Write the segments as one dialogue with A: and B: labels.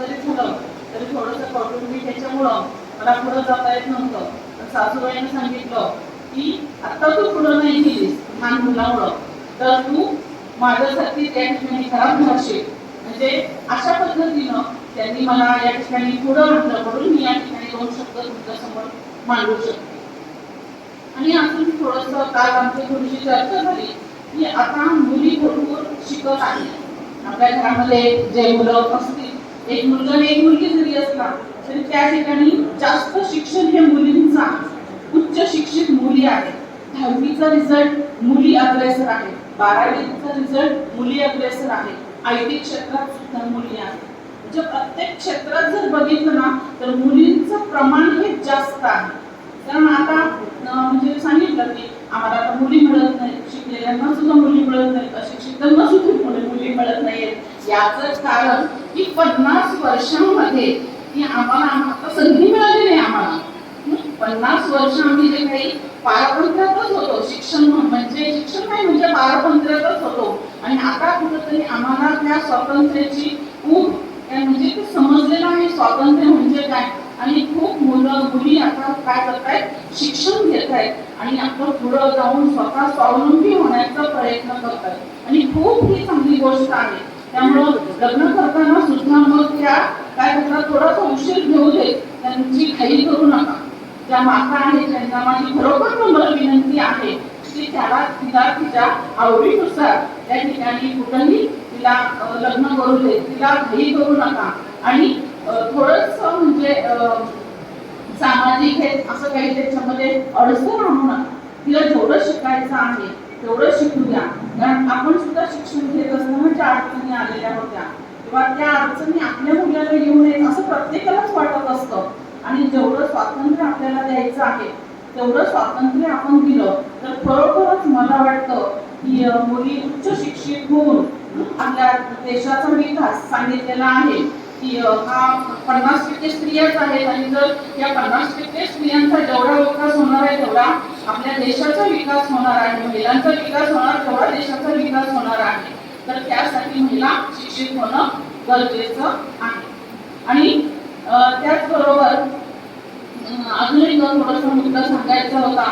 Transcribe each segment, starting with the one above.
A: जरी झालं तरी थोडंसं कौटुंबिक मला पुढं जाता येत नव्हतं. तर सासूबाईने सांगितलं की आता तू पुढं नाही गेलीस लहान मुलामुळं. तर तू माझ्यासाठी त्या ठिकाणी म्हणजे खराब भाषे. म्हणजे अशा पद्धतीनं त्यांनी मला या ठिकाणी पुढं म्हटलं म्हणून मी या ठिकाणी दोन शब्द तुमच्यासमोर मांडू शकते. आणि अजून थोडस काल आमची थोडीशी चर्चा झाली की आता मुली भरपूर शिकत आहेत. आपल्या घरामध्ये जे मुलं असतील एक मुलगा आणि एक मुलगी जरी असला तरी त्या ठिकाणी जास्त शिक्षण हे मुलींचं आहे उच्च शिक्षित मुली आहेत. दहावीचा रिझल्ट मुली अग्रेसर आहे बारावीचा रिझल्ट मुली अग्रेसर आहे आय टी क्षेत्रात सुद्धा मुली आहेत. म्हणजे प्रत्येक क्षेत्रात जर बघितलं ना तर मुलींचं प्रमाण हे जास्त आहे. कारण आता म्हणजे सांगितलं की आम्हाला आता मुली मिळत नाही शिकलेल्यांना सुद्धा मुली मिळत नाहीत अशिक्षितांना सुद्धा मुली मुली मिळत नाहीत याच कारण की पन्नास वर्षांमध्ये की आम्हाला आता संधी मिळाली नाही आम्हाला. पन्नास वर्ष आम्ही जे काही पारपंत्र्यातच होतो शिक्षण म्हणजे शिक्षण नाही म्हणजे पारपंत्र्यातच होतो. आणि आता कुठंतरी आम्हाला त्या स्वातंत्र्याची खूप म्हणजे ते समजलेलं आहे स्वातंत्र्य म्हणजे काय? आणि खूप मुलं मुली आता काय करतायत? शिक्षण घेत आहेत आणि आपलं पुढं जाऊन स्वतः स्वावलंबी होण्याचा प्रयत्न करतायत. आणि खूप ही चांगली गोष्ट आहे. त्यामुळं लग्न करताना सुद्धा मग त्या काय करतात थोडासा उशीर घेऊ दे. त्यांची घाई करू नका. ज्या माता आहेत त्यांना माझी खरोखर नम्र विनंती आहे की त्याला तिला तिच्या आवडीनुसार त्या ठिकाणी कुठंही तिला लग्न करू दे. तिला घाई करू नका. आणि थोडस म्हणजे सामाजिक हे असं काही त्याच्यामध्ये अडचण आणू नका. तिला जेवढं शिकायचं आहे तेवढं शिकू द्या. कारण आपण सुद्धा शिक्षण घेत असताना ज्या अडचणी आलेल्या होत्या किंवा त्या अडचणी आपल्या मुलाला येऊ नयेत असं प्रत्येकालाच वाटत असतं. आणि जेवढं स्वातंत्र्य आपल्याला द्यायचं आहे तेवढं स्वातंत्र्य आपण दिलं तर खरोखरच मला वाटतं की मुली उच्च शिक्षित होऊन आपल्या देशाचा विकास सांगितलेला आहे. की हा पन्नास टक्के स्त्रियाच आहेत आणि जर या पन्नास टक्के स्त्रियांचा जेवढा विकास होणार आहे तेवढा आपल्या देशाचा विकास होणार आहे. महिलांचा विकास होणार तेवढा देशाचा विकास होणार आहे. तर त्यासाठी महिला शिक्षित होणं गरजेचं आहे. आणि त्याचबरोबर अजून एक थोडासा मुद्दा सांगायचा होता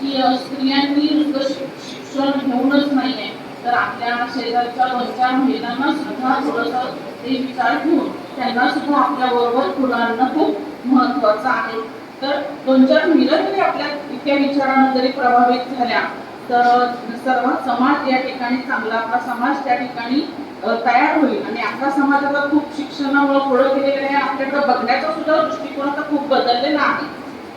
A: की स्त्रियांनी शिक्षण घेऊनच नाहीये. तर आपल्या शेजारच्या दोन चार महिलांना सुद्धा थोडंसं हे विचार घेऊन त्यांना सुद्धा आपल्या बरोबर फुलांना खूप महत्वाचं आहे. तर दोन चार महिला जरी आपल्या इतक्या विचारानं जरी प्रभावित झाल्या तर सर्व समाज या ठिकाणी चांगला आपला समाज त्या ठिकाणी तयार होईल. आणि आपला समाज आता खूप शिक्षणामुळे पुढे गेलेला आहे. आपल्याकडे बघण्याचा सुद्धा दृष्टिकोन आता खूप बदललेला आहे.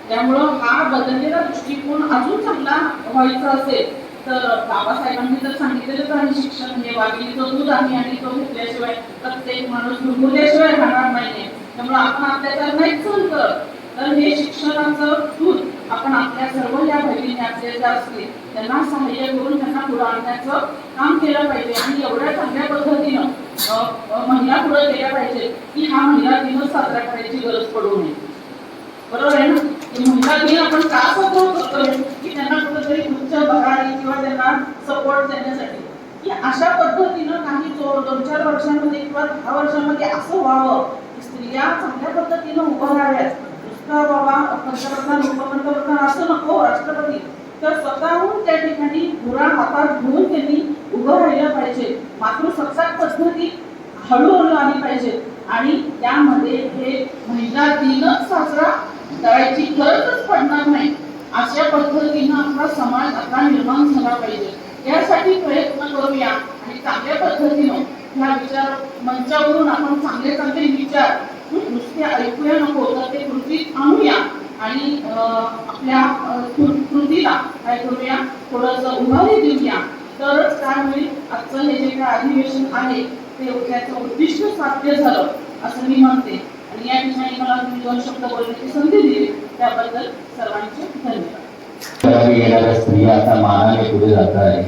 A: त्यामुळं हा बदललेला दृष्टिकोन अजून चांगला व्हायचा असेल तर बाबासाहेबांनी तर सांगितलेलंच आहे शिक्षण म्हणजे हे वाघिणीचं दूध आहे आणि तो घेतल्याशिवाय प्रत्येक माणूस डुंबुरल्याशिवाय राहणार नाहीये. त्यामुळे आपण अत्याचार नाहीच सहन करत तर. हे शिक्षणाचं दूध आपण आपल्या सर्व या भगिनी अत्याचार ज्या असतील त्यांना सहाय्य करून त्यांना पुढे आणण्याचं काम केलं पाहिजे. आणि एवढ्या चांगल्या पद्धतीनं महिला पुढे गेल्या पाहिजे की हा महिला दिवस साजरा करायची गरज पडू नये. बरोबर आहे ना? म्हणजे की आपण का सपोर्ट करतोय? की त्यांना कुठेतरी उच्च भरारी किंवा त्यांना सपोर्ट देण्यासाठी? की अशा पद्धतीनं काही दोन चार वर्षांमध्ये किंवा दहा वर्षांमध्ये असं व्हावं? की स्त्रिया चांगल्या पद्धतीनं उभं राहाव्यात. दुसरा बाबा पंतप्रधान उपपंतप्रधान असं नको राष्ट्रपती. तर स्वतःहून त्या ठिकाणी धुरा हातात घेऊन त्यांनी उभं राहिलं पाहिजे. मातृसत्ताक पद्धती हळूहळू आली पाहिजे. आणि त्यामध्ये हे महिला दिनच साजरा करायची गरजच पडणार नाही. अशा पद्धतीनं आपला समाज आता निर्माण झाला पाहिजे. यासाठी प्रयत्न करूया आणि चांगल्या पद्धतीनं ह्या विचार मंचावरून आपण चांगले चांगले विचार नुसते ऐकूया नको तर ते कृतीत आणूया. आणि अं, आपल्या कृतीला काय करूया? थोडंसं उभारी देऊया. तरच काय होईल? आजचं हे जे काय अधिवेशन आहे ते त्याचं उद्दिष्ट साध्य झालं असं मी म्हणते. आणि या ठिकाणी मला तुम्ही दोन शब्द बोलण्याची संधी दिली त्याबद्दल सर्वांचे धन्यवाद.
B: करावी स्त्रिया आता मानाने पुढे जात आहे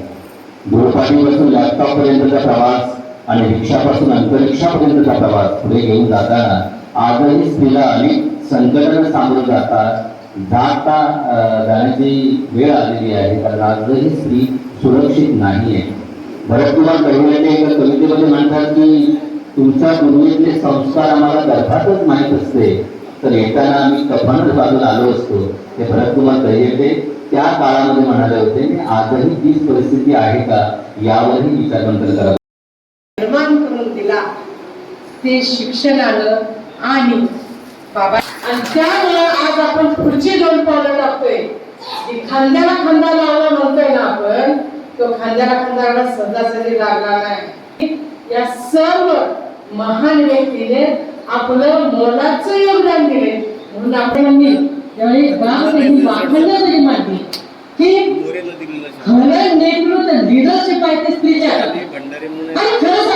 B: गृहपाठीपासून लॅपटॉप पर्यंतचा प्रवास आणि रिक्षापासून अंतरिक्षापर्यंतचा प्रवास पुढे घेऊन जाताना आजही स्त्रीला अनेक संकटांना सामोरं जातात. जाता जाण्याची वेळ आलेली आहे कारण आजही स्त्री सुरक्षित नाही आहे भरतकुमार कविराने एका कवितेमध्ये म्हणतात की तुमच्या पूर्वीचे संस्कार आम्हाला गर्भातच माहीत असते. तर येताना आम्ही कफनच बाजूला आलो असतो. हे भरत कुमार दह्यते त्या काळामध्ये म्हणाले होते की आजही तीच परिस्थिती आहे का? यावरही विचारमंथन करा.
C: निर्माण करून दिला. ते शिक्षणानं आणि बाबा आणि त्यामुळे आज आपण पुढची दोन पावलं टाकतोय. खांद्याला खांदा लावला म्हणतोय ना आपण तो खांद्याला खांदा एवढा सहजासहजी लागला नाही. या सर्व महान व्यक्तीने आपलं मोलाचं योगदान दिले. म्हणून आपण ज्यावेळी गाव त्यांनी तरी की खरं लिडरशिप आहे ते स्त्रीच्या आणि खरं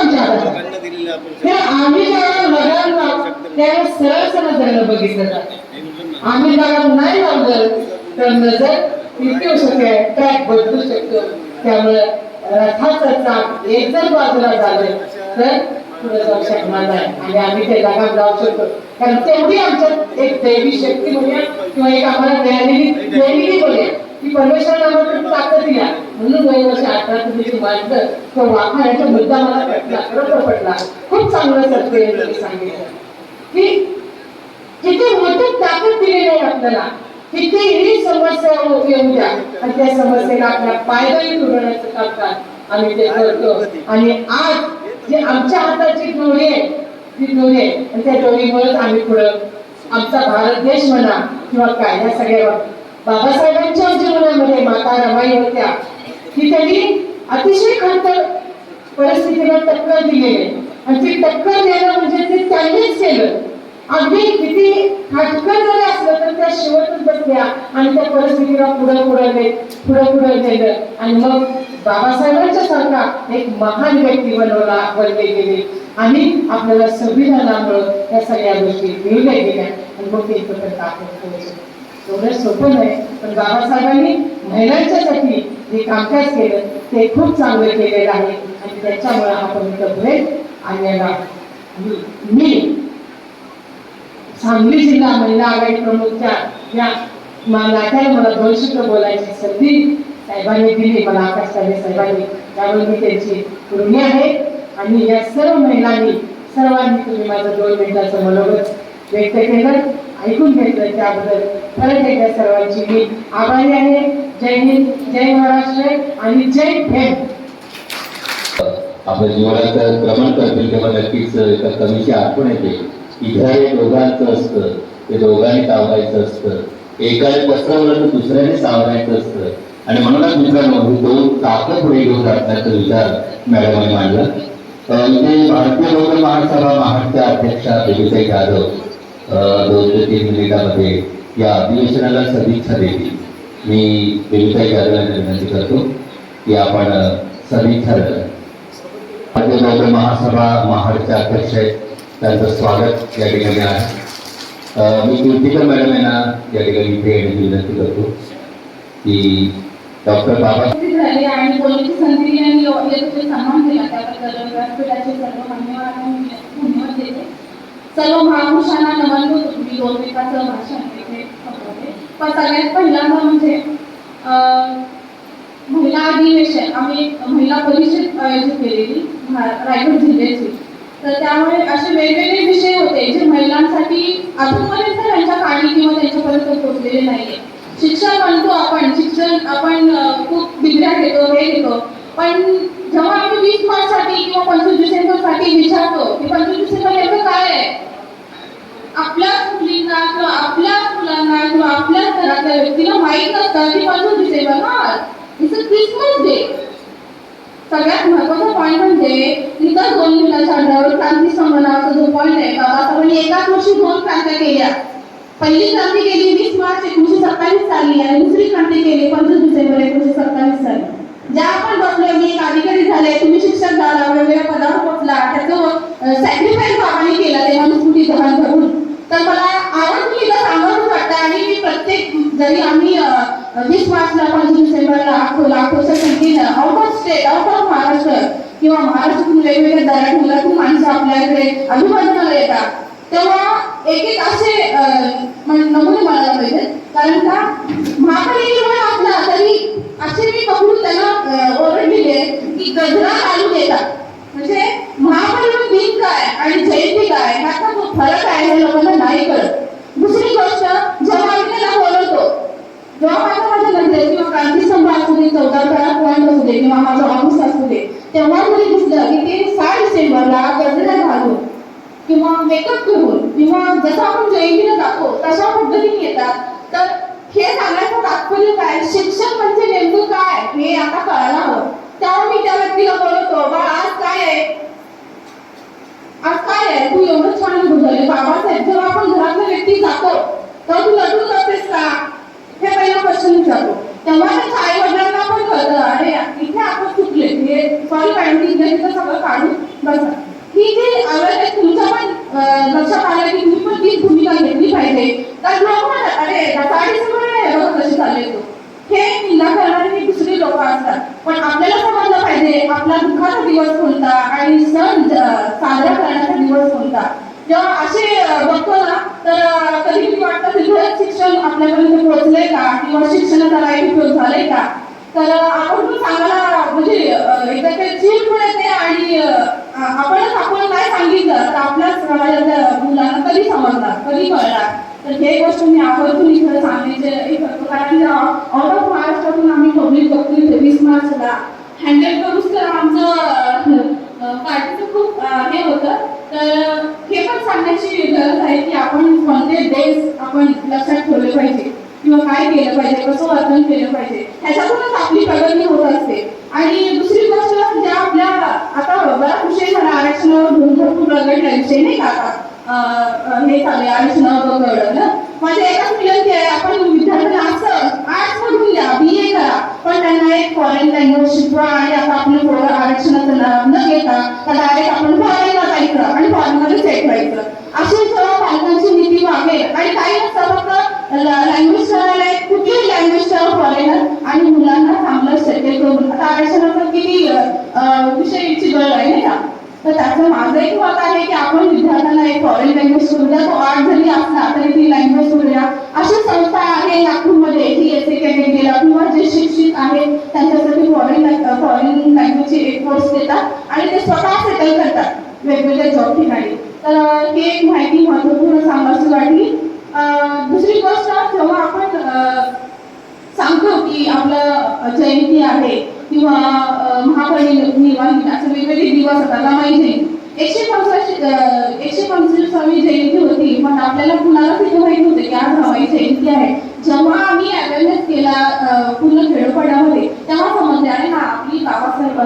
C: आता आम्ही जेव्हा लगाम त्यावेळेस सरळ सरळ बघितलं जातं. आम्ही लगाम नाही लावलं तर नजर इतके शक्य आहे ट्रॅक बदलू शकतो. त्यामुळे रथाचं चाक एक जर बाजूला झाले तर पुढे जाऊ शकणार नाही आणि आम्ही ते लगाम लावू शकतो. कारण तेवढी आमच्यात एक दैवी शक्ती म्हणूया किंवा एक आम्हाला बोलूया. की आम्हाला ताकद म्हणून दोन वर्ष अठरा तुम्ही मांडलं तो वाखाण्याचा मुद्दा मला पटला पटला खूप चांगलं सत्य सांगितलं. की किती मोठी ताकद दिलेली आहे आपल्याला. कितीही समस्या येऊ द्या. आणि त्या समस्येला आपल्या पायदळी तुडवण्याचं काम आम्ही ते करतो. आणि आज जे आमच्या हाताची डोळी आहे ती डोळी आहे. आणि त्या डोळीमुळेच आम्ही पुढं आमचा भारत देश म्हणा किंवा काय या सगळ्या बाबासाहेबांच्या जीवनामध्ये माता रमाई होत्या. की त्यांनी अतिशय खंत परिस्थितीला टक्कर दिलेली आणि ती टक्कर देणं म्हणजे ते त्यांनीच केलं. अगदी किती खटकन जरी असलं तर त्या शेवटच बसल्या आणि त्या परिस्थितीला पुढे पुढे पुढं पुढे पुढे नेलं. आणि मग बाबासाहेबांच्या सारखा एक महान व्यक्ती बनवला बनले गेले. आणि आपल्याला संविधानामुळं या सगळ्या गोष्टी मिळल्या गेल्या. आणि मग ते एकत्र आपण एवढं सोपं नाही पण बाबासाहेबांनी महिलांच्यासाठी जे कामकाज केलं ते खूप चांगलं केलेलं आहे. आणि त्याच्यामुळे आपण इथं भेट आणायला मी सांगली जिल्हा महिला आघाडी प्रमुखच्या या मा- नात्याने मला दोन शब्द बोलायची संधी साहेबांनी दिली. मला आकाशवाणी साहेबांनी. त्यामुळे मी त्यांची ऋणी आहे. आणि या सर्व महिलांनी सर्वांनी तुम्ही माझं दोन मिनिटाचं मनोगत व्यक्त केलं. ऐकून घेतलं. त्याबद्दल परत एकदा सर्वांची. मी आभारी आहे. जय हिंद जय महाराष्ट्र आणि जय भीम.
B: आपल्या जीवनात क्रमांक तेव्हा नक्कीच एका कमीची आठवण येते. की एक दोघांचं असतं ते दोघांनी सावरायचं असतं. एकाने पसरवलं तर दुसऱ्याने सावरायचं असतं. आणि म्हणूनच मित्रांनो हे दोन ताकद पुढे घेऊन जाण्याचा विचार मॅडमने मांडला. इथे भारतीय लोक महासभा महाडच्या अध्यक्षा बेबीताई जाधव दोन ते तीन मिनिटामध्ये या अधिवेशनाला सदिच्छा देतील. मी बेबीताई जाधव यांना विनंती करतो की आपण सदिच्छा भारतीय नोकर महासभा महाडचे अध्यक्ष आहेत. त्यांचं स्वागत या ठिकाणी आहे. मी कीर्तिकर मॅडम यांना या ठिकाणी विनंती करतो की डॉक्टर बाबा
A: झाले आणि बोलण्याची संधी आणि सन्मान दिला त्याबद्दल व्यासपीठाचे सर्व धन्यवाद देते. सर्व महापुरुषांना नमन करतो. मी दोन मिनिटाचं भाषण पण सगळ्यात पहिल्यांदा म्हणजे महिला अधिवेशन. आम्ही महिला परिषद आयोजित केलेली रायगड जिल्ह्याची. तर त्यामुळे असे वेगवेगळे विषय होते जे महिलांसाठी अजूनपर्यंत त्यांच्या काळी किंवा त्यांच्यापर्यंत पोहोचलेले नाहीये. शिक्षण म्हणतो आपण शिक्षण आपण खूप डिग्र्या घेतो हे घेतो. पण जेव्हा आम्ही वीस मार्चसाठी किंवा पंचवीस डिसेंबरसाठी विचारतो की पंचवीस डिसेंबर नेमकं काय आहे? आपल्याच मुलींना किंवा आपल्याच मुलांना किंवा आपल्याच घरातल्या व्यक्तीला माहीत नसतं की पंचवीस डिसेंबर हा इट्स अ क्रिसमस डे सगळ्यात महत्त्वाचा पॉईंट म्हणजे इतर दोन मुलांच्या आधारावर क्रांती संमेलनाचा जो पॉईंट आहे बाबासाहेबांनी एकाच वर्षी दोन क्रांत्या केल्या. पहिली क्रांती केली वीस मार्च एकोणीशे सत्तावीस साली आणि दुसरी क्रांती केली पंचवीस डिसेंबर एकोणीशे सत्तावीस साली. ज्या आपण बसलोय मी एक अधिकारी झाले तुम्ही शिक्षक झाला वेगवेगळ्या पदावर पोहोचला त्याचं सॅक्रिफाईस बाबाने केला ते मनुस्मृती धरण धरून. तर मला आवर्जून इथं सांगावंच वाटतं आणि मी प्रत्येक जरी आम्ही वीस मार्चला पंचवीस डिसेंबरला लाखो लाखोच्या संख्येनं out of state out of Maharashtra किंवा महाराष्ट्रातून वेगवेगळ्या दरात मुलातून माणसं आपल्याकडे अभिवादनाला येतात. तेव्हा एक एक असे नमुने म्हणायला पाहिजेत. कारण का? महापालिकेवर असला तरी असे मी पकडून त्यांना अं, ओरडलेले की गजरा घालून येतात. म्हणजे महापरिनिर्वाण दिन काय आणि जयंती काय? ह्याचा फरक आहे हे लोकांना नाही कळत. दुसरी गोष्ट जेव्हा आपल्याला बोलवतो जेव्हा माझ्या माझ्या नंतर किंवा क्रांती स्तंभ असू दे चौदा पॉईंट असू दे किंवा माझं ऑफिस असू दे तेव्हा मला दिसलं की ते सहा डिसेंबरला गजरा घालून किंवा मेकअप करून किंवा जसं आपण जयंतीला जातो तशा पद्धतीने येतात. तर हे सांगण्याचं तात्पर्य काय? शिक्षण म्हणजे नेमकं काय? हे आता कळायला हवं. तेव्हा मी त्या व्यक्तीला बोलवतो बा आज काय आहे? आज काय आहे? तू एवढं छान बुजवले बाबासाहेब लँग्वेज करू द्या तो आर्ट जरी असला तरी ती लँग्वेज करू द्या अशी संस्था आहे नागपूरमध्ये टी एस ए कॅटेगरीला किंवा जे शिक्षित आहे त्यांच्यासाठी फॉरेन फॉरेन लँग्वेजचे एक कोर्स देतात आणि ते स्वतः सेटल करतात वेगवेगळ्या जॉब ठिकाणी. तर अं, ही एक माहिती महत्त्वपूर्ण सांगायची वाटली. अं, दुसरी गोष्ट जेव्हा आपण सांगतो की आपलं जयंती आहे किंवा अं, महापरिनिर्वाण दिन असे वेगवेगळे दिवस असतात रमाई जयंती. एकशे पंसष्ट अं, एकशे पंचवीसावी जयंती होती पण आपल्याला कुणालाच इथे माहीत होते की आज हवाई जयंती आहे. जेव्हा आम्ही अवेअरनेस केला पूर्ण खेडोपाड्यामध्ये तेव्हा समजले आणि हा आपली बाबासाहेब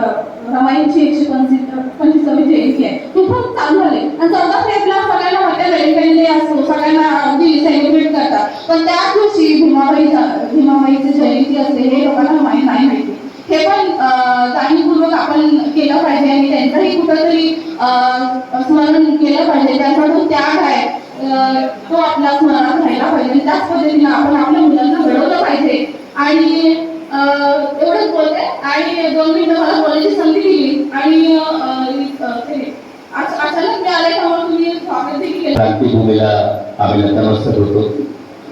A: रमाईंची एकशे पंचवीस पंचवीसावी जयंती आहे. ते खूप चालू झाले. आणि चौदा फेब्रुवारीला सगळ्यांना वाटतं व्हॅलेंटाईन डे असतो सगळ्यांना अगदी सेलिब्रेट करतात पण त्याच दिवशी भीमाबाई भीमाबाईची जयंती असते हे लोकांना माहीत नाही माहिती हे पण अं, जाणीवपूर्वक आपण केलं पाहिजे आणि त्यांचंही कुठंतरी अं, स्मरण केलं पाहिजे त्यांचा जो त्याग आहे अं, तो आपल्या स्मरणात राहिला पाहिजे आणि त्याच पद्धतीने आपण आपल्या मुलांना घडवलं पाहिजे आणि अं, एवढंच बोलते आणि दोन मिनिटं मला बोलायची संधी दिली आणि अं, अं, ते अच- अचानक मी आले त्यामुळे तुम्ही स्वागत देखील केलं
B: क्रांतीभूमीला आम्ही नतमस्तक होतो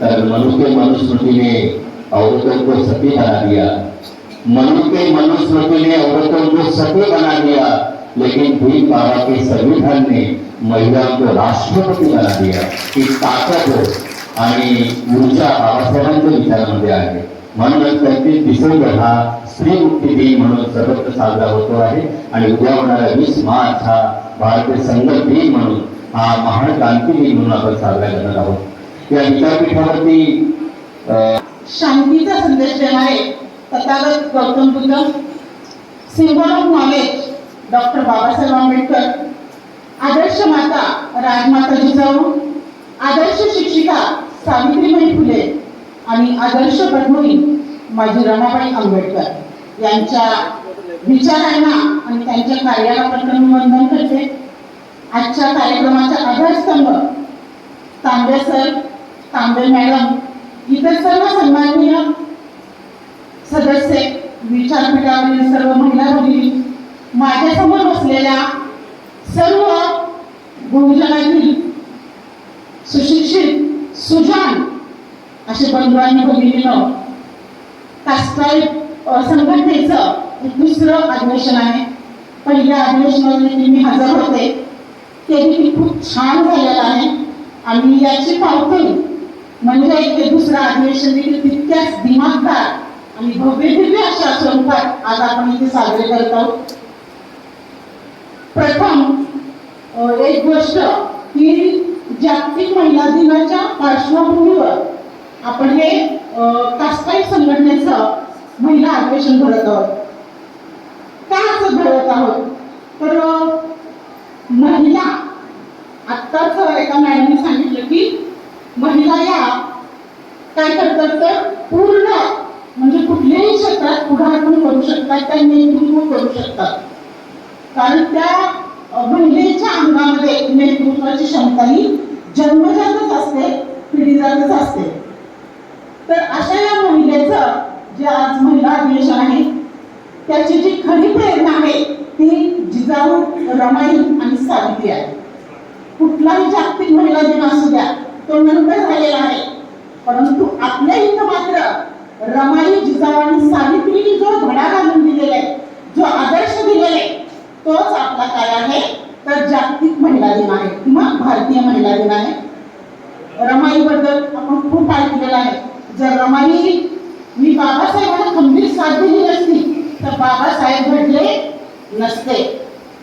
B: तर मनुष्य मनुस्मृति ने औरतों सती बना दिया। मनु के मनुस्मृति ने औरतों को सती बना दिया लेकिन भीम बाबा के संविधान ने महिलाओं को राष्ट्रपति बना दिया ही ताकद हो आणि ऊर्जा बाबासाहेबांच्या विचारामध्ये आहे। म्हणूनच पंचवीस डिसेंबर हा स्त्री मुक्ती दिन म्हणून सर्वत्र साजरा होतो आहे आणि उद्या होणारा वीस मार्च हा भारतीय संघ दिन म्हणून हा महान क्रांती दिन म्हणून आपण साजरा करणार आहोत. या विद्यापीठावरती अं,
A: शांतीचा संदेश देणारे Tathagata Gautam Buddha symbol of knowledge doctor Babasaheb Ambedkar आदर्श माता राजमाता जिजाऊ आदर्श शिक्षिका सावित्रीबाई फुले आणि आदर्श पद्मनी माझी रमाबाई आंबेडकर यांच्या विचारांना आणि त्यांच्या कार्याला प्रथम मी वंदन करते. आजच्या कार्यक्रमाचा आधारस्तंभ तांबे सर तांबे मॅडम इतर सर्व सन्माननीय सदस्य विचारपीठावरील सर्व महिला भगिनी माझ्यासमोर बसलेल्या सर्व बहुजनातील सुशिक्षित सुजान असे बंधू आणि भगिनीनं संघटनेचं एक दुसरं अधिवेशन आहे.
D: पहिल्या अधिवेशनामध्ये मी हजर होते. ते देखील खूप छान झालेलं आहे. आणि याची पावती म्हणजे ते दुसरं अधिवेशन देखील तितक्याच दिमागदार आणि भव्य दिव्य अशा स्वरूपात आज आपण इथे साजरे करत आहोत. प्रथम एक गोष्ट की जागतिक महिला दिनाच्या पार्श्वभूमीवर आपण हे कास्ताई संघटनेचं महिला अधिवेशन भरत आहोत. का असं भरत आहोत? तर महिला आत्ताच एका मॅडमने सांगितलं की महिला या काय करतात तर पूर्ण म्हणजे कुठल्याही क्षेत्रात पुढाकार करू शकतात त्या नेतृत्व करू शकतात. कारण त्या महिलेच्या अंगामध्ये नेतृत्वाची क्षमता ही जन्मजातच असते पिढीजातच असते. तर अशा या महिलेचं जे आज महिला अधिवेशन आहे त्याची जी खरी प्रेरणा आहे ती जिजाऊ रमाई आणि सावित्री आहे. कुठलाही जागतिक महिला दिन असू द्या तो नंतर झालेला आहे. परंतु आपल्या इथं मात्र रमाई जिजाऊ सावित्रीने जो धडा घालून दिलेला आहे जो आदर्श दिलेला आहे तोच आपला काय आहे. तर जागतिक महिला दिन आहे किंवा भारतीय महिला दिन आहे. रमाई बद्दल आपण खूप ऐकलेलं आहे. जर रमाई मी बाबासाहेबांना खंबीर साथ दिली नसती तर बाबासाहेब घडले नसते.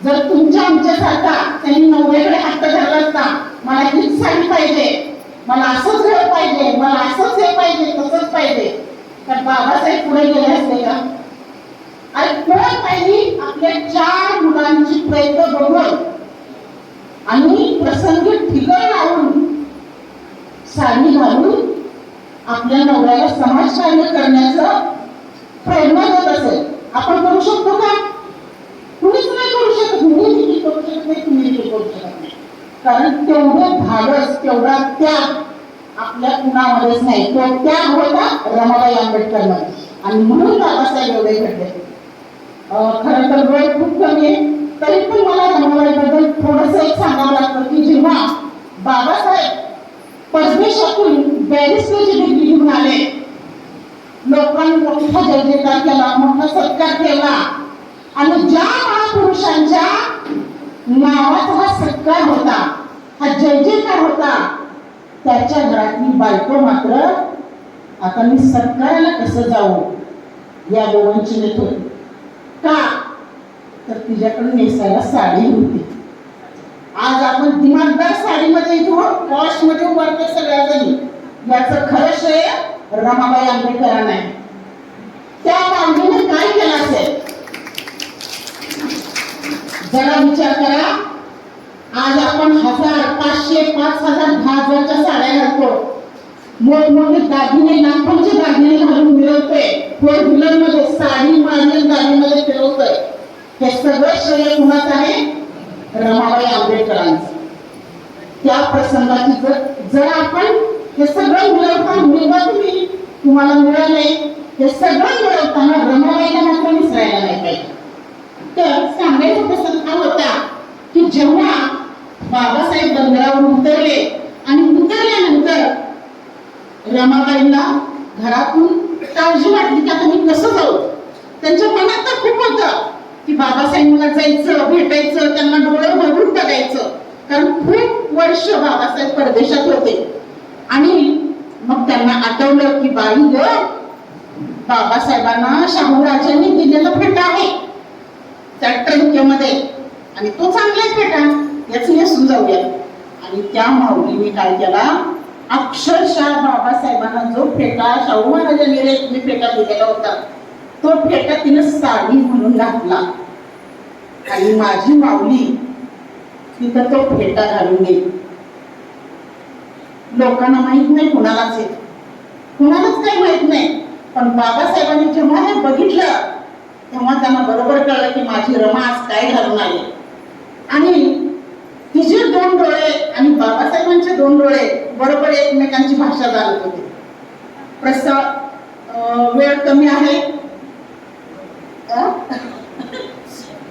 D: जर तुमच्या आमच्यासारखा त्यांनी नवऱ्याकडे हट्ट धरला असता मला हीच साडी पाहिजे मला असंच घर पाहिजे मला असंच हे पाहिजे तसंच पाहिजे. तर बाबासाहेब पुढे गेले असते का? आणि कोण पाहिजे आपल्या चार मुलांची प्रयत्न बघून. आणि प्रसंगी ठिकाण लावून साडी घालून आपल्या नवऱ्याला समाजकार्य करण्याचं प्रेरणा देत असेल. आपण करू शकतो का? कुणीच नाही करू शकत. मी देखील करू शकत नाही तुम्ही करू शकत नाही. कारण तेवढं धाडस तेवढा त्याग आपल्या कुणामध्येच नाही. तो त्याग होता रमाबाई आंबेडकरमध्ये. आणि म्हणून बाबासाहेब एवढे घडले खरं तर वेळ खूप कमी आहे. तरी पण मला रमाबाईबद्दल थोडंसं एक सांगावं लागतं की जेव्हा बाबासाहेब परदेशातून बॅरिस्टरची डिग्री घेऊन आले लोकांनी मोठा जय केला मोठा सत्कार केला. आणि ज्या महापुरुषांच्या नावाचा हा सत्कार होता. हा जय जयकार होता. त्याच्या घरातली बायको मात्र आता मी सत्काराला कसं जाऊ? या गोवंचनेत होती का? तर तिच्याकडे नेसायला साडी होती. आज आपण दिमागदार साडीमध्ये येतो हो. पॉशमध्ये उभारतो सगळ्या जणी याचं खरं श्रेय रमाबाई आंबेडकरांना आहे. त्या माऊलीने काय केलं असेल? जरा विचार करा. आज आपण हजार पाचशे पाच हजार दहा हजारच्या साड्या घालतो. मोठमोठे दागिने लाखोंचे दागिने घालून मिळवतोय फोर व्हीलरमध्ये साडी मारली गाडीमध्ये फिरवतोय. हे सगळं श्रेय कुणाचं आहे? रमाबाई आंबेडकरांचं. त्या प्रसंगाची जर जर आपण हे सगळं मिळवता मुलगा तुम्ही. तुम्हाला मिळाले हे सगळं मिळवताना रमाबाईला मात्र विसरायला नाही पाहिजे. तर सांगायचा प्रसंग हा होता की जेव्हा बाबासाहेब बंदरावर उतरले आणि उतरल्यानंतर रमाबाईंना घरातून काळजी वाटली की आता मी कसं जाऊ? त्यांच्या मनात तर खूप होतं की बाबासाहेबांना जायचं भेटायचं त्यांना डोळं भरून बघायचं. कारण खूप वर्ष बाबासाहेब परदेशात होते. आणि मग त्यांना आठवलं की बाई ग बाबासाहेबांना शाहूराजांनी दिलेला भेट आहे. त्या ट्रंकेमध्ये आणि तो चांगलाच फेटा याच नेसून जाऊया आणि त्या माऊलीने काय केला? अक्षरशः बाबासाहेबांना जो फेटा शाहू महाराजांनी रेशमी फेटा दिलेला होता तो फेटा तिनं साडी म्हणून घातला. आणि माझी माऊली तिथं तो फेटा घालून गेली. लोकांना माहीत नाही कुणालाच आहे कुणालाच काही माहीत नाही. पण बाबासाहेबांनी जेव्हा हे बघितलं तेव्हा त्यांना बरोबर कळलं की आज काय घालून आले आणि तिचे दोन डोळे आणि बाबासाहेबांचे दोन डोळे बरोबर एकमेकांची भाषा चालत होते. प्रस्ताव वेळ कमी आहे?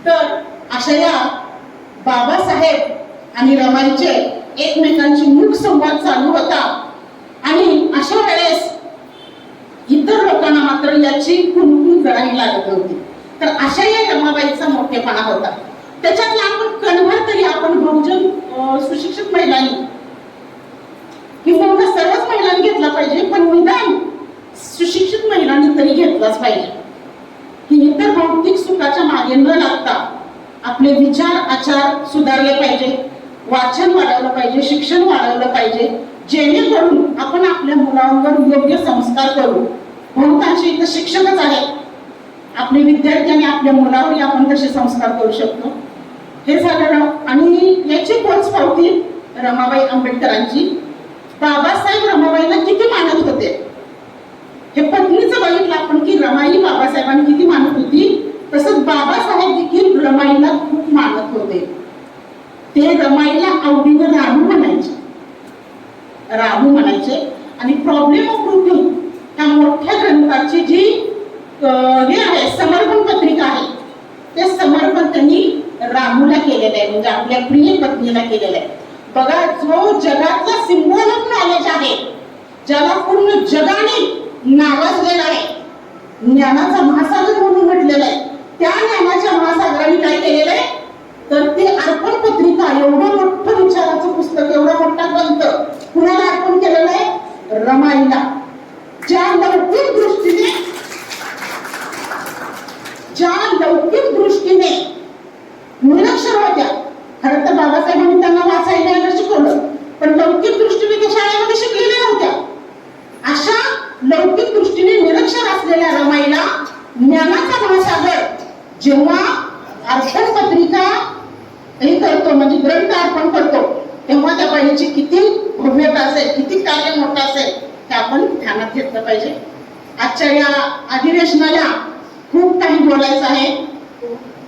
D: तर अशा या बाबासाहेब आणि रमाईचे एकमेकांची मुख संवाद चालू होता. आणि अशा वेळेस इतर लोकांना मात्र याची कुणकुण करावी लागत होती तर अशा या रमाबाईचा मोठेपणा होता. त्याच्यातला आपण कणभर तरी आपण बहुजन सुशिक्षित महिलांनी किंवा सर्वच महिलांनी घेतला पाहिजे पण निदान सुशिक्षित महिलांनी तरी घेतलाच पाहिजे. की इतर भौतिक सुखाच्या मागे न लागता आपले विचार आचार सुधारले पाहिजे वाचन वाढवलं पाहिजे शिक्षण वाढवलं पाहिजे जेणेकरून आपण आपल्या मुलांवर योग्य संस्कार करू. बहुतांशी इथं शिक्षकच आहेत. आपले विद्यार्थी आणि आपल्या मुलावरही आपण कसे संस्कार करू शकतो. हे झालं आणि याची पोच पावती रमाबाई आंबेडकरांची. बाबासाहेब रमाबाईंना किती मानत होते? हे पत्नीचं बघितलं आपण की रमाई बाबासाहेबांनी किती मानत होती? तसंच बाबासाहेब देखील रमाईला खूप मानत होते. ते रमाईला आवडीनं राहू म्हणायचे. राहू म्हणायचे. आणि प्रॉब्लेम ऑफ रुटीन या मोठ्या ग्रंथाची जी हे आहे समर्पण पत्रिका आहे. ते समर्पण त्यांनी रामूला केलेलं आहे म्हणजे आपल्या प्रिय पत्नीला केलेलं आहे. बघा जो जगातला सिम्बॉल ऑफ नॉलेज आहे ज्याला पूर्ण जगाने नावाजलेला आहे ज्ञानाचा महासागर म्हणून म्हटलेला आहे. त्या ज्ञानाच्या महासागराने काय केलेलं आहे? तर ते अर्पण पत्रिका एवढं मोठं विचाराचं पुस्तक एवढा मोठा ग्रंथ कुणाला अर्पण केलेलं आहे? रमाईला. ज्या लौकिक दृष्टीने ज्या लौकिक दृष्टीने निरक्षर होत्या. खरं तर बाबासाहेबांनी त्यांना वाचायला यायला शिकवलं. पण लौकिक दृष्टीने त्या शाळेमध्ये शिकलेल्या नव्हत्या. अशा लौकिक दृष्टीने निरक्षर असलेल्या रमाईला ज्ञानाचा महासागर जेव्हा अर्पण पत्रिका हे करतो म्हणजे ग्रंथ अर्पण करतो तेव्हा त्या बाईची किती भव्यता असेल किती कार्य मोठं असेल ते आपण ध्यानात घेतलं पाहिजे. आजच्या या अधिवेशनाला खूप काही बोलायचं आहे.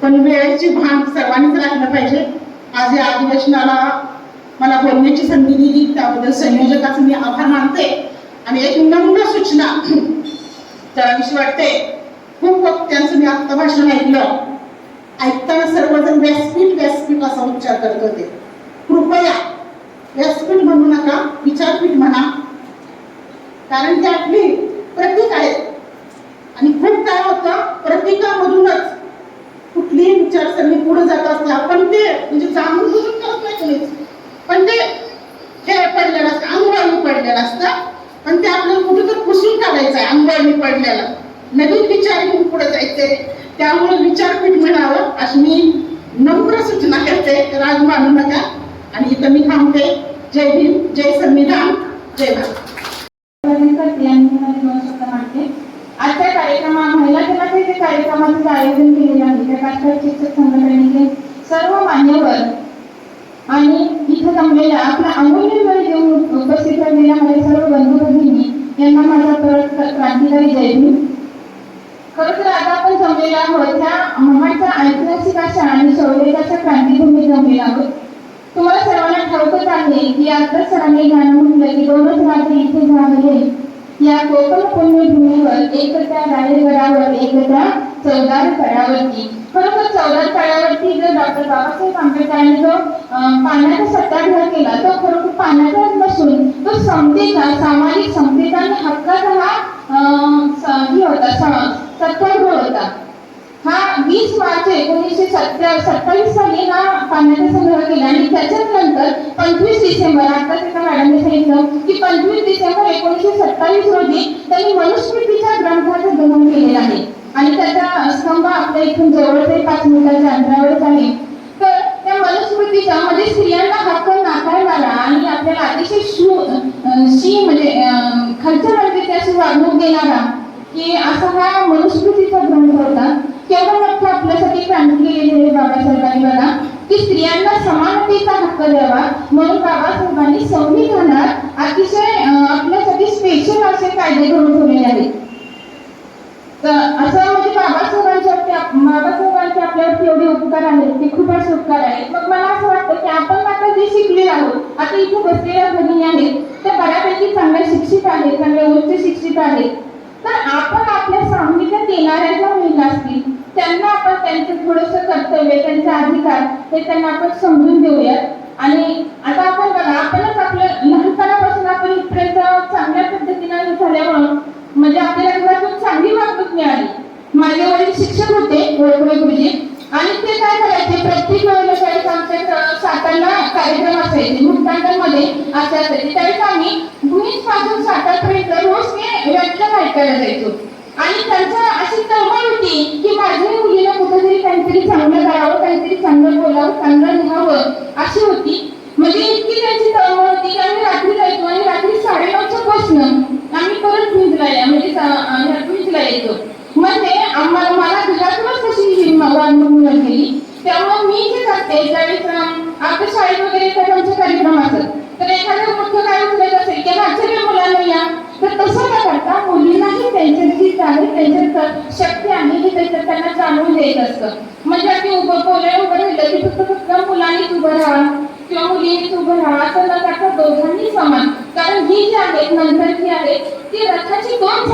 D: पण वेळेची भान सर्वांनीच राखलं पाहिजे. आज या अधिवेशनाला मला बोलण्याची संधी दिली. त्याबद्दल संयोजकाचं मी आभार मानते. आणि एक नम्र सूचना करावीशी वाटते. खूप वक्त्यांचं मी आत्ता भाषण ऐकलं. ऐकताना सर्वजण व्यासपीठ व्यासपीठ असा उच्चार करत होते. कृपया व्यासपीठ म्हणू नका विचारपीठ म्हणा. कारण ते आपली प्रतीक आहेत. आणि खूप काय होतं प्रत्येकामधूनच कुठलीही विचारसरणी पुढे जात असते. आपण ते म्हणजे जाणून बुजून करत नाही कोणीच. पण ते खेळ पडलेलं असतं अंगवाळी पडलेलं असतं. पण ते आपल्याला कुठं तर पुसून काढायचं आहे अंगवळणी पडलेलं. नवीन विचार घेऊन पुढे जायचे. त्यामुळे विचारपीठ मिळावं अशी मी नम्र सूचना करते. राज मानू नका. आणि इथं मी थांबते. जय भीम जय संविधान जय भारत.
A: आजच्या कार्यक्रमा महिला दिनाच्या जे कार्यक्रमाचं आयोजन केलेलं आहे त्या काष्ट शिक्षक संघटनेचे सर्व मान्यवर आणि इथं जमलेल्या आपला अमूल्य वेळ देऊन उपस्थित राहिलेल्या माझ्या सर्व बंधू भगिनी यांना माझा परत क्रांतिकारी जय भीम. खरं तर आता आपण जमलेलो आहोत त्या महाडच्या ऐतिहासिक अशा आणि शौर्याच्या क्रांतीभूमी जमलेलो आहोत. तुम्हाला सर्वांना ठाऊकच आहे की आता सरांनी गाणं म्हटलं की दोनच रात्री इथे झालेले या कोकण पुण्यभूमीवर एकत्र रायगडावर एकत्र चौदार तळावरती खरोखर चौदार तळावरती जर डॉक्टर बाबासाहेब आंबेडकरांनी जो पाण्याचा सत्याग्रह केला तो खरोखर पाण्याचाच नसून तो समतेचा सामाजिक समतेचा आणि हक्काचा हा हे होता सत्याग्रह होता. हा वीस मार्च एकोणीसशे सत्या सत्तावीस साली हा पाण्याचा संग्रह केला आणि त्याच्याच नंतर पंचवीस डिसेंबर आताच एका मॅडमने सांगितलं की पंचवीस डिसेंबर एकोणीसशे सत्तावीस रोजी त्यांनी मनुस्मृतीच्या ग्रंथाचं दहन केलेलं आहे. आणि त्याचा स्तंभ आपल्या इथून जवळच आहे पाच मिनिटाच्या अंतरावरच आहे. तर त्या मनुस्मृतीच्या मध्ये म्हणजे स्त्रियांना हक्क नाकारणारा आणि आपल्याला अतिशय शू शी म्हणजे खर्च खालच्या वर्गाची अशी वागणूक देणारा की असा हा मनुस्मृतीचा ग्रंथ होता. केवळ फक्त आपल्यासाठी क्रांती केलेली आहे बाबासाहेबांनी बघा की स्त्रियांना समानतेचा हक्क द्यावा म्हणून बाबासाहेबांनी संविधानात अतिशय आपल्यासाठी स्पेशल असे कायदे करून ठेवलेले आहेत. तर असं म्हणजे बाबासाहेबांच्या बाबासाहेबांचे आपल्यावरती एवढे उपकार आहेत ते खूपच उपकार आहेत. मग मला असं वाटतं की आपण आता जे शिकले आहोत आता इथे बसलेल्या भगिनी आहेत त्या बऱ्यापैकी चांगल्या शिक्षित आहेत चांगल्या उच्च शिक्षित आहेत. तर आपण आपल्या सामनिकत येणाऱ्या ज्या महिला असतील त्यांना आपण त्यांचं थोडंसं कर्तव्य त्यांचा अधिकार हे त्यांना आपण समजून देऊयात. आणि आता आपण बघा आपणच आपल्या लहानपणापासून आपण इथपर्यंत चांगल्या पद्धतीनं झाल्यामुळं म्हणजे आपल्याला घरातून चांगली वागणूक मिळाली. माझे वडील शिक्षक होते गोडपुरे गुरुजी. आणि ते काय करायचे प्रत्येक वेळेला त्यावेळेस आमच्या सातारला कार्यक्रम असायचे मुक्तांगणमध्ये असे असायचे. त्यावेळेस आम्ही भुईंजपासून सातारपर्यंत रोज ते व्याख्यान ऐकायला जायचो. आणि त्यांचा अशी तळमळ होती की माझ्या मुलीला कुठेतरी काहीतरी चांगलं करावं काहीतरी चांगलं बोलावं चांगलं लिहावं अशी होती. म्हणजे इतकी त्यांची तळमळ होती की आम्ही रात्री जायचो आणि रात्री साडेनऊच्या बसनं आम्ही परत भुईंजला या- म्हणजे भिजला येतो म्हणजे आम्हाला मला घरातूनच कशी ही वागणूक मिळत गेली. त्यामुळे मी जे करते ज्यावेळेस आपल्या शाळेत वगैरे एखादा कार्यक्रम असतात तर एखादं मुख्य काय उचलत असेल की सगळ्या मुलांना या. तर तसं न करता मुलींनाही त्यांच्यात जी आहे त्यांच्यात शक्य आहे हे त्याच्यात त्यांना जाणून द्यायचं असतं. म्हणजे आम्ही उभं बोलायला उभं राहिलं की फक्त फक्त मुलांनीच उभं राहा किंवा मुलींनीच उभं राहा असं न करता दोघांनी समान. कारण ही जी आहेत नंतर जी आहेत ती रथाची दोन